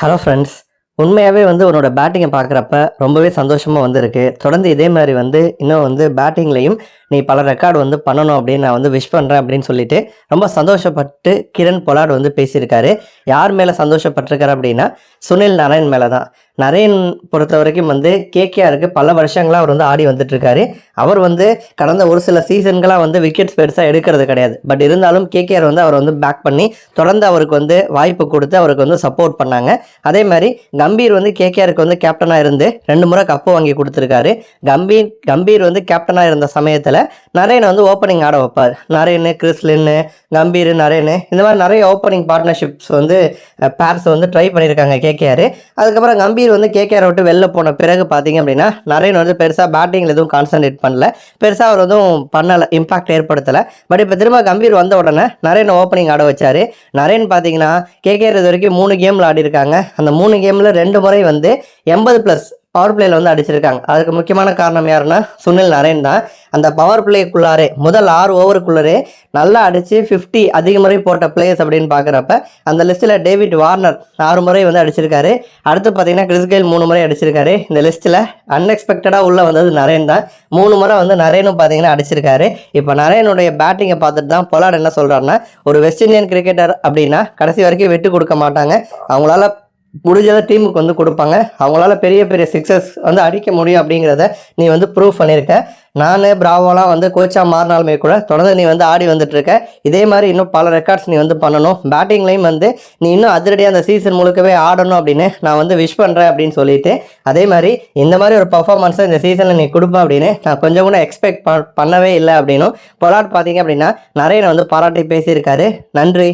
Hello friends உண்மையாகவே வந்து உன்னோட பேட்டிங்கை பார்க்குறப்ப ரொம்பவே சந்தோஷமாக வந்திருக்கு. தொடர்ந்து இதே மாதிரி வந்து இன்னும் வந்து பேட்டிங்லையும் நீ பல ரெக்கார்டு வந்து பண்ணணும் அப்படின்னு நான் வந்து விஷ் பண்ணுறேன் அப்படின்னு சொல்லிட்டு ரொம்ப சந்தோஷப்பட்டு கிரண் பொலாட் வந்து பேசியிருக்காரு. யார் மேலே சந்தோஷப்பட்டிருக்காரு அப்படின்னா சுனில் நரேன் மேலே தான் நரேன் பொறுத்த வரைக்கும் வந்து கேகேஆருக்கு பல வருஷங்களாக அவர் வந்து ஆடி வந்துட்டுருக்காரு. அவர் வந்து கடந்த ஒரு சில சீசன்களாக வந்து விக்கெட்ஸ் பெருசாக எடுக்கிறது கிடையாது. பட் இருந்தாலும் கேகேஆர் வந்து அவர் வந்து பேக் பண்ணி தொடர்ந்து அவருக்கு வந்து வாய்ப்பு கொடுத்து அவருக்கு வந்து சப்போர்ட் பண்ணாங்க. அதே மாதிரி கம்பீர் வந்து கேகேஆருக்கு வந்து கேப்டனாக இருந்து ரெண்டு முறை கப்பு வாங்கி கொடுத்துருக்காரு. கம்பீர் கம்பீர் வந்து கேப்டனாக இருந்த சமயத்தில் நரேன் வந்து ஓப்பனிங் ஆட வைப்பார். நரேனு கிறிஸ்லின்னு கம்பீர் நரேனு இந்த மாதிரி நிறைய ஓப்பனிங் பார்ட்னர்ஷிப்ஸ் வந்து பேர்ஸ் வந்து ட்ரை பண்ணியிருக்காங்க கேகேஆர். அதுக்கப்புறம் கம்பீர் வந்து கேகேஆர் விட்டு வெளில போன பிறகு பார்த்தீங்க அப்படின்னா நரேன் வந்து பெருசாக பேட்டிங்கில் எதுவும் கான்சன்ட்ரேட் பண்ணல. பெருசாக அவர் எதுவும் பண்ணலை இம்பாக்ட் ஏற்படுத்தலை. பட் இப்போ திரும்ப கம்பீர் வந்த உடனே நரேன் ஓப்பனிங் ஆட வச்சார். நரேன் பார்த்தீங்கன்னா கேகேஆர் இது வரைக்கும் மூணு கேமில் ஆடி இருக்காங்க அந்த மூணு கேமில் ரெண்டு முறை வந்து எண்பது ப்ளஸ் பவர் பிளேயில் வந்து அடிச்சிருக்காங்க. அதுக்கு முக்கியமான காரணம் யாருன்னா சுனில் நரேன் தான். அந்த பவர் பிளேக்குள்ளாரே முதல் ஆறு ஓவருக்குள்ளாரே நல்லா அடித்து ஃபிஃப்டி அதிக முறை போட்ட பிளேயர்ஸ் அப்படின்னு பார்க்குறப்ப அந்த லிஸ்ட்டில் டேவிட் வார்னர் ஆறு முறை வந்து அடிச்சிருக்காரு. அடுத்து பார்த்தீங்கன்னா கிறிஸ்கெயில் மூணு முறை அடிச்சிருக்காரு. இந்த லிஸ்ட்டில் அன்எக்ஸ்பெக்டடாக உள்ளே வந்தது நரேன் தான். மூணு முறை வந்து நரேனும் பார்த்தீங்கன்னா அடிச்சிருக்காரு. இப்போ நரேனுடைய பேட்டிங்கை பார்த்துட்டு தான் பொலாட் என்ன சொல்கிறாருன்னா ஒரு வெஸ்ட் இண்டியன் கிரிக்கெட்டர் அப்படின்னா கடைசி வரைக்கும் விட்டு கொடுக்க மாட்டாங்க. அவங்களால முடிஞ்சதை டீமுக்கு வந்து கொடுப்பாங்க. அவங்களால பெரிய பெரிய சிக்ஸஸ் வந்து அடிக்க முடியும் அப்படிங்கிறத நீ வந்து ப்ரூவ் பண்ணியிருக்க. நான் பிராவோலாம் வந்து கோச்சாக மாறினாலுமே கூட தொடர்ந்து நீ வந்து ஆடி வந்துட்டுருக்க. இதே மாதிரி இன்னும் பல ரெக்கார்ட்ஸ் நீ வந்து பண்ணணும். பேட்டிங்லேயும் வந்து நீ இன்னும் அதிரடியாக அந்த சீசன் முழுக்கவே ஆடணும் அப்படின்னு நான் வந்து விஷ் பண்ணுறேன் அப்படின்னு சொல்லிட்டு அதே மாதிரி இந்த மாதிரி ஒரு பர்ஃபார்மன்ஸை இந்த சீசனில் நீ கொடுப்ப அப்படின்னு நான் கொஞ்சம் கூட எக்ஸ்பெக்ட் பண்ணவே இல்லை அப்படின்னும். பொலாட் பார்த்தீங்க அப்படின்னா நிறைய வந்து பாராட்டி பேசியிருக்காரு. நன்றி.